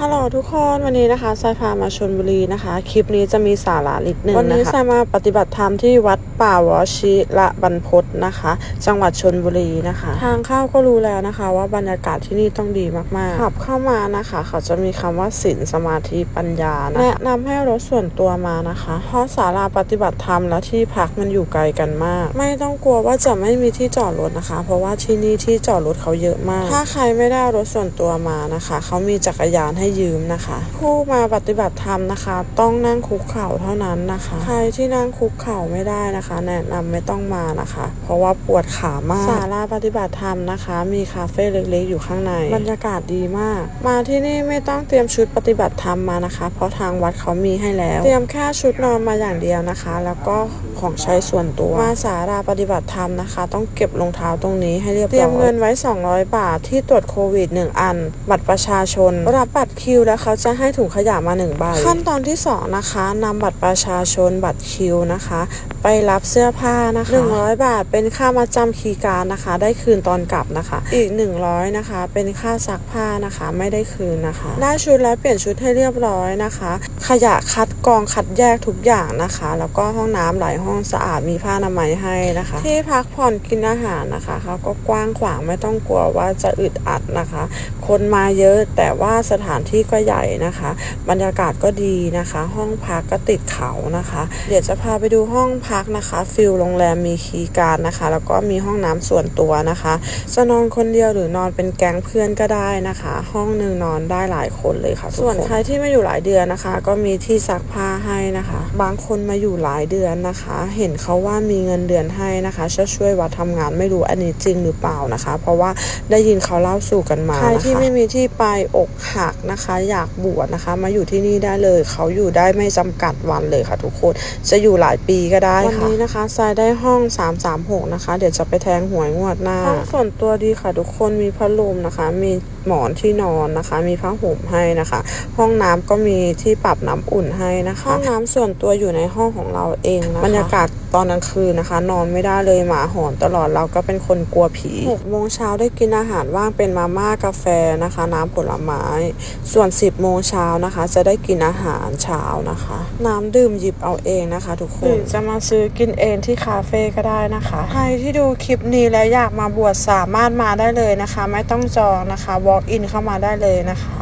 ฮัลโหลทุกคนวันนี้นะคะสายพามาชนบุรีนะคะ คลิปนี้จะมีสาระนิดนึงวันนี้สายมาปฏิบัติธรรมที่วัดป่าวชิระบรรพตนะคะ จังหวัดชนบุรีนะคะ ทางเข้าก็รู้แล้วนะคะ ว่าบรรยากาศที่นี่ต้องดีมากๆขับเข้ามานะคะ เขาจะมีคำว่าศีลสมาธิปัญญานะแนะนำให้รถส่วนตัวมานะคะ เพราะศาลาปฏิบัติธรรมและที่พักมันอยู่ไกลกันมาก ไม่ต้องกลัวว่าจะไม่มีที่จอดรถนะคะ เพราะว่าที่นี่ที่จอดรถเขาเยอะมาก ถ้าใครไม่ได้เอารถส่วนตัวมานะคะ เขามีจักรยานให้ยืมนะคะ ผู้มาปฏิบัติธรรมนะคะ ต้องนั่งคุกเข่าเท่านั้นนะคะ ใครที่นั่งคุกเข่าไม่ได้นะคะ แนะนำไม่ต้องมานะคะ เพราะว่าปวดขามากศาลาปฏิบัติธรรมนะคะ มีคาเฟ่เล็กๆอยู่ข้างในบรรยากาศดีมาก มาที่นี่ไม่ต้องเตรียมชุดปฏิบัติธรรมมานะคะ เพราะทางวัดเขามีให้แล้ว เตรียมแค่ชุดนอนมาอย่างเดียวนะคะ แล้วก็ของใช้ส่วนตัวมาศาลาปฏิบัติธรรมนะคะ ต้องเก็บรองเท้าตรงนี้ให้เรียบร้อยเตรียมเงินไว้ 200 บาทที่ตรวจโควิด 1 อัน บัตรประชาชนรับบัตรคิวแล้วเขาจะให้ถุงขยะมา1ใบขั้นตอนที่ 2 นะคะนำบัตรประชาชนบัตรคิวนะคะ ไปรับเสื้อผ้านะคะ 100 บาทเป็นค่ามาจำคีการนะคะ ได้คืนตอนกลับนะคะ อีก 100 นะคะ เป็นค่าซักผ้านะคะ ไม่ได้คืนนะคะ ได้ชุดแล้วเปลี่ยนชุดให้เรียบร้อยนะคะ ขยะคัดกรองคัดแยกทุกอย่างนะคะ แล้วก็ห้องน้ำหลายห้องสะอาดมีผ้าอนามัยให้นะคะ ที่พักผ่อนกินอาหารนะคะเขาก็กว้างขวางไม่ต้องกลัวว่าจะอึดอัดนะคะ คนมาเยอะแต่ว่าสถานที่ก็ใหญ่นะคะ บรรยากาศก็ดีนะคะ ห้องพักก็ติดเขานะคะ เดี๋ยวจะพาไปดูห้องพักนะคะฟิลโรงแรมมีคีย์การนะคะ แล้วก็มีห้องน้ำส่วนตัวนะคะจะนอนคนเดียวหรือนอนเป็นแก๊งเพื่อนก็ได้นะคะ ห้องหนึ่งนอนได้หลายคนเลยค่ะ ส่วนใครที่มาอยู่หลายเดือนนะคะ ก็มีที่ซักผ้าให้นะคะ บางคนมาอยู่หลายเดือนนะคะ เห็นเขาว่ามีเงินเดือนให้นะคะจะช่วยวัดทำงานไม่รู้อันนี้จริงหรือเปล่านะคะ เพราะว่าได้ยินเขาเล่าสู่กันมาใครที่ไม่มีที่ไปอกหักนะคะ อยากบวชนะคะ มาอยู่ที่นี่ได้เลย เขาอยู่ได้ไม่จำกัดวันเลยค่ะทุกคนจะอยู่หลายปีก็ได้ค่ะวันนี้นะคะทรายได้ห้อง 336 นะคะ เดี๋ยวจะไปแทงหวยงวดหน้าห้องส่วนตัวดีค่ะทุกคนมีพัดลมนะคะ มี หมอนที่นอนนะคะ มีผ้าห่มให้นะคะ ห้องน้ำก็มีที่ปรับน้ำอุ่นให้นะคะห้องน้ำส่วนตัวอยู่ในห้องของเราเองนะคะบรรยากาศตอนกลางคืนนะคะ นอนไม่ได้เลยหมาหอนตลอดเราก็เป็นคนกลัวผี6โมงเช้าได้กินอาหารว่างเป็นมาม่ากาแฟนะคะ น้ำผลไม้ ส่วน 10โมงเช้านะคะ จะได้กินอาหารเช้านะคะ น้ำดื่มหยิบเอาเองนะคะ ทุกคนจะมาซื้อกินเองที่คาเฟ่ก็ได้นะคะใครที่ดูคลิปนี้แล้วอยากมาบวชสามารถมาได้เลยนะคะ ไม่ต้องจองนะคะ walk in เข้ามาได้เลยนะคะ